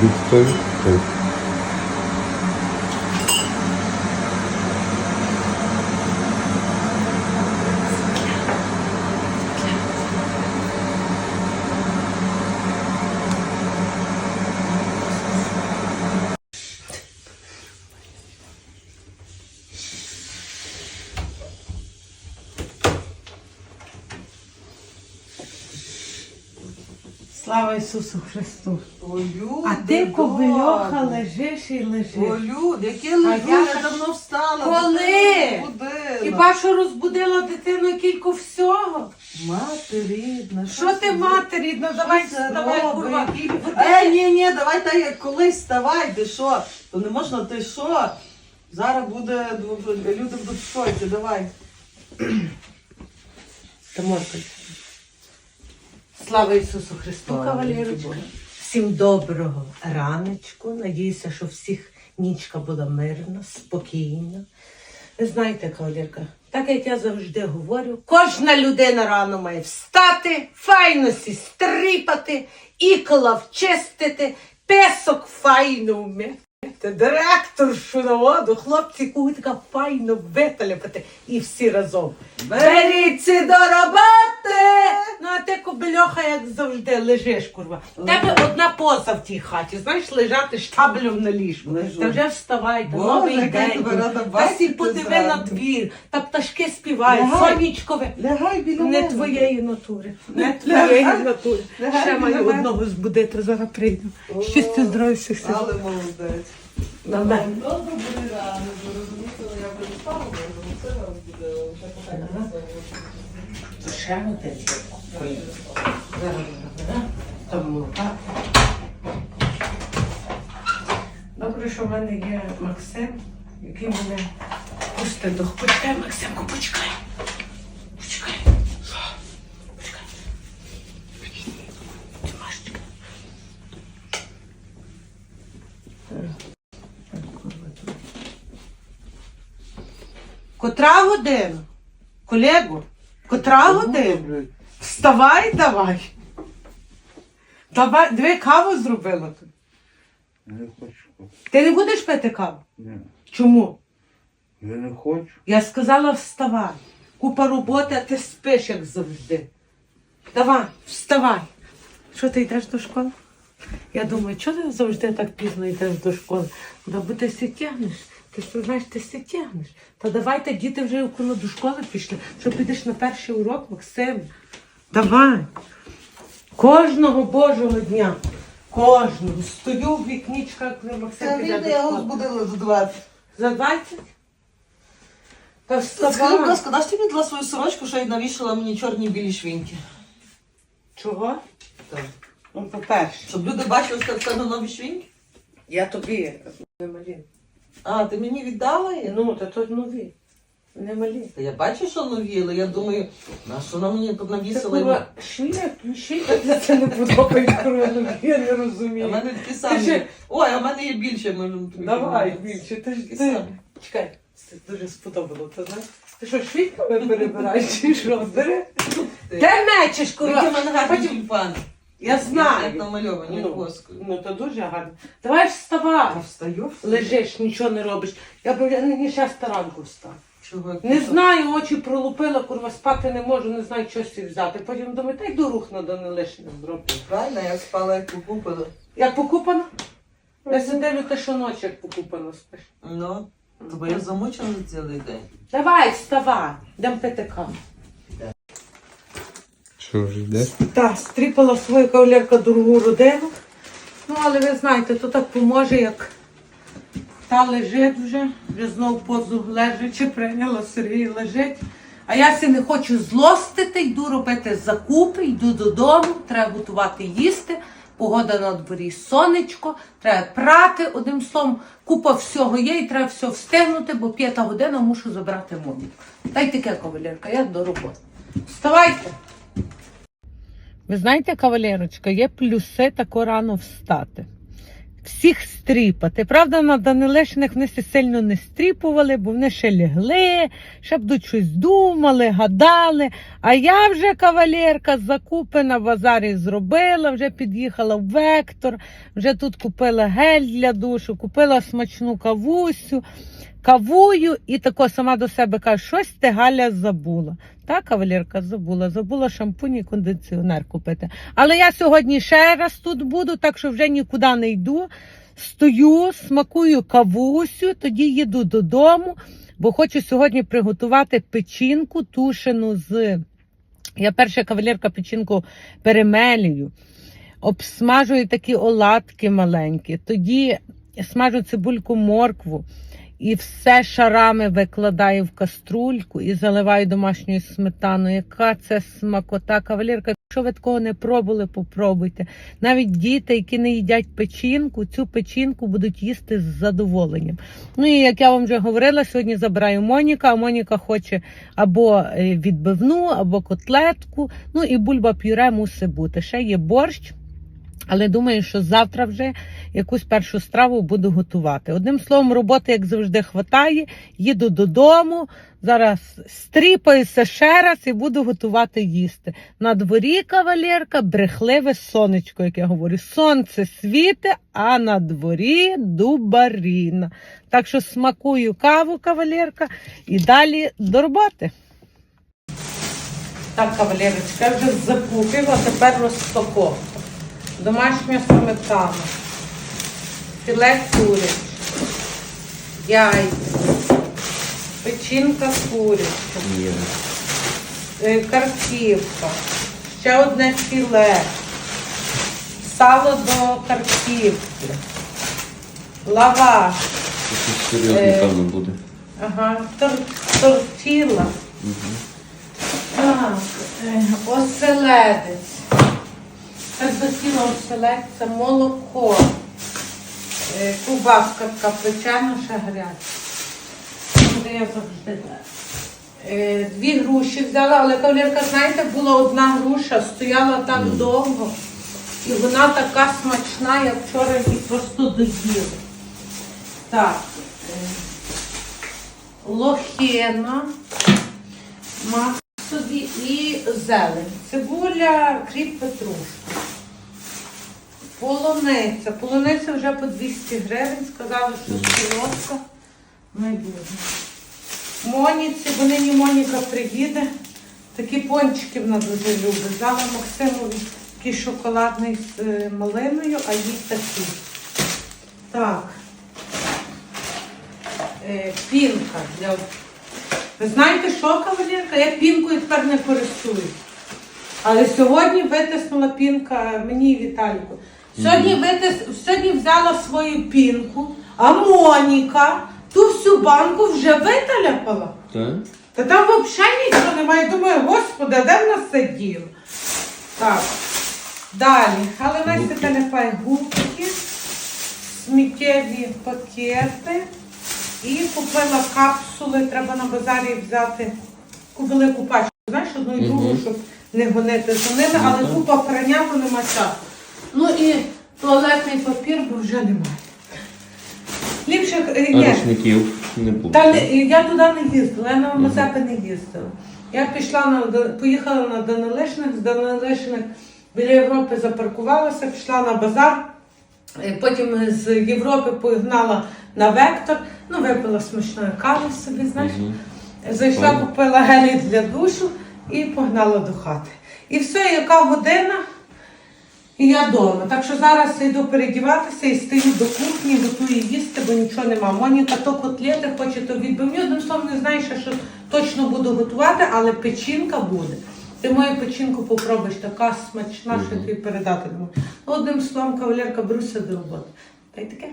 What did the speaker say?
Víctor. Слава Ісусу Христу! Олю, А ти кобильоха лежиш і лежиш. Олю, яке лежу, я я, давно встала. Коли? Хіба що розбудила дитину кілько всього? Мати рідна, Що ти, мати рідна, давай вставай, курва. Е, ні, ні, давай так як колись вставай, ти що? То не можна, ти що? Зараз буде, люди будуть в шоці, давай. Та можна. Слава Ісусу Христу, кавалерочка. Всім доброго раночку. Надіюся, що всіх нічка була мирна, спокійна. Ви знаєте, кавалерка, так як я завжди говорю, кожна людина рано має встати, файно сі стріпати, ікла вчистити, песок файно вмити. Директоршу на воду, хлопці кутка файно виталяпати і всі разом. Беріться до роботи! Ну а ти кобельоха, як завжди, лежиш, курва. У тебе одна поза в тій хаті, знаєш, лежати штаблем на ліжку. Лежу. Та вже вставай, та Боже, новий яка день. тебе рада Та бачити сі подиви зранку. на двір, та пташки співають, Лягай. сонічкове. Лягай біля Не мене. твоєї натури, не твоєї натури. Ще маю одного збудити, зараз прийду. Щастя, здоров'я, всіх. Але молодець. Добре буде рано, розумієте, я би спала, бо це зараз буде, вже. Там молока. Добре, що в мене є Максим, який мене пустить до Почекай, Максимку. Почекай. Котра година? Колего, котра година? Вставай давай. Давай, диви, каву зробила тут. Не хочу. Ти не будеш пити каву? Ні. Чому? Я не хочу. Я сказала вставай. Купа роботи, а ти спиш, як завжди. Давай, вставай. Що ти йдеш до школи? Я думаю, чого ти завжди так пізно йдеш до школи? Бо ти все тягнеш. Ти ж знаєш, ти все тягнеш. Та давайте діти вже около до школи пішли, що підеш на перший урок, Максим. Давай. Кожного Божого дня. Кожного. Стою в вікнічках, коли Максим Це піде до я його школи. збудила за 20. За 20? Та Скажи, будь вставай. ласка, даш ти мені дала свою сорочку, що й навішала мені чорні білі швінки? Чого? Так. Ну, по-перше, Щоб люди бачили, що це на нові швінки? я тобі не малі. А, ти мені віддала їх? Ну, та то нові. Не малі. Та я бачу, що нові, але я думаю, на що вона мені тут навісила? курва, швіля, швіля, це не подобається, нові, я не А в мене такі самі. Ой, а в мене є більше, можемо тобі. Давай, більше, ти ж ти. Чекай, це дуже сподобало, ти знаєш? Ти що, швидками перебираєш чи що? Бери. Де мечеш, курва? Потім- тюльпани. Я знаю. намальовані Ну, воскою. ну, то дуже гарно. Давай ж вставай. А встаю? Лежиш, нічого не робиш. Я б я не ще ранку встав. Чого? Не знаю, очі пролупила, курва, спати не можу, не знаю, що собі взяти. Потім думаю, та й до рух надо не лишнє зробити. Правильно, я спала як покупила. Як покупано? Я сиділю те, що ночі як покупано спиш. Ну, тобто я замучена за цілий день. Давай, вставай, йдемо пити каву. Що вже йде? Так, стріпала свою кавалерка дорогу родину. Ну, але ви знаєте, то так поможе, як та лежить вже, вже знов позу лежачи, прийняла Сергій лежить. А я си не хочу злостити, йду робити закупи, йду додому, треба готувати їсти. Погода на дворі сонечко, треба прати, одним словом, купа всього є і треба все встигнути, бо п'ята година мушу забрати моду. Та й таке кавалерка, я до роботи. Вставайте! Ви знаєте, кавалерочка, є плюси тако рано встати. всіх стріпати. Правда, на Данилешиних вони се сильно не стріпували, бо вони ще лягли, ще будуть щось думали, гадали. А я вже кавалерка закупи на базарі зробила, вже під'їхала в Вектор, вже тут купила гель для душу, купила смачну кавусю, кавую і тако сама до себе каже, щось ти Галя забула. Та, кавалерка, забула, забула шампунь і кондиціонер купити. Але я сьогодні ще раз тут буду, так що вже нікуди не йду. Стою, смакую кавусю, тоді їду додому, бо хочу сьогодні приготувати печінку тушену з. Я перша кавалерка печінку перемелюю, обсмажую такі оладки маленькі, тоді смажу цибульку моркву і все шарами викладаю в каструльку і заливаю домашньою сметаною. Яка це смакота, кавалерка. Якщо ви такого не пробували, попробуйте. Навіть діти, які не їдять печінку, цю печінку будуть їсти з задоволенням. Ну і як я вам вже говорила, сьогодні забираю Моніка, а Моніка хоче або е, відбивну, або котлетку. Ну і бульба пюре мусить бути. Ще є борщ. Але думаю, що завтра вже якусь першу страву буду готувати. Одним словом, роботи, як завжди, хватає. Їду додому, зараз стріпаюся ще раз і буду готувати їсти. На дворі кавалерка, брехливе сонечко, як я говорю. Сонце світе, а на дворі дубаріна. Так що смакую каву, кавалерка, і далі до роботи. Так, кавалерочка, я вже закупила, тепер розпаковка. Домашня сметана, філе куряче, яйця, печінка куряча, е, картівка, ще одне філе, сало до картівки, лаваш, Щось серйозне, Е. певно, буде. ага, тор, тортіла, так, е, оселедець. Так захотіла оселедця, молоко, е, кубаска така печена, ще гаряча. Е, Дві груші взяла, але кавалерка, знаєте, була одна груша, стояла так довго. І вона така смачна, я вчора її просто доїла. Так. е, Лохина, мак собі і зелень. Цибуля, кріп, петрушка. Полуниця. Полуниця вже по 200 гривень. Сказали, що солодка. Не буде. Моніці, бо нині Моніка приїде. Такі пончики вона дуже любить. Взяла Максимові такий шоколадний з е, малиною, а їй такі. Так. Е, пінка для ви знаєте, що, кавалерка? Я пінкою тепер не користуюсь. Але сьогодні витиснула пінка мені і Віталіку. Сьогодні, витис... сьогодні взяла свою пінку, а Моніка ту всю банку вже виталяпала. Так? Та там взагалі нічого немає. Думаю, господи, а де вона сиділа? Так. Далі. Але Губки. телефай губки, сміттєві пакети. І купила капсули. Треба на базарі взяти таку велику пачку. Знаєш, одну і другу, щоб не гонити за ними, але купа прання, то нема часу. Ну і туалетний папір, бо вже немає. Ліпше, е, рушників не буде. та не, я туди не їздила, я на Мазепи не їздила. Я пішла на поїхала на Данилишних, з Данилишних біля Європи запаркувалася, пішла на базар. е, Потім з Європи погнала на Вектор, ну випила смачної кави собі, знаєш. Зайшла, купила гелій для душу і погнала до хати. І все, яка година, і я вдома. Так що зараз йду передіватися і стою до кухні, готую їсти, бо нічого нема. Моніка то котлети хоче, то відбивні. Одним словом, не знаю, ще, що точно буду готувати, але печінка буде. Ти мою печінку попробуєш, така смачна, що тобі передати не можу. Одним словом, кавалерка, беруся до роботи. Та й таке.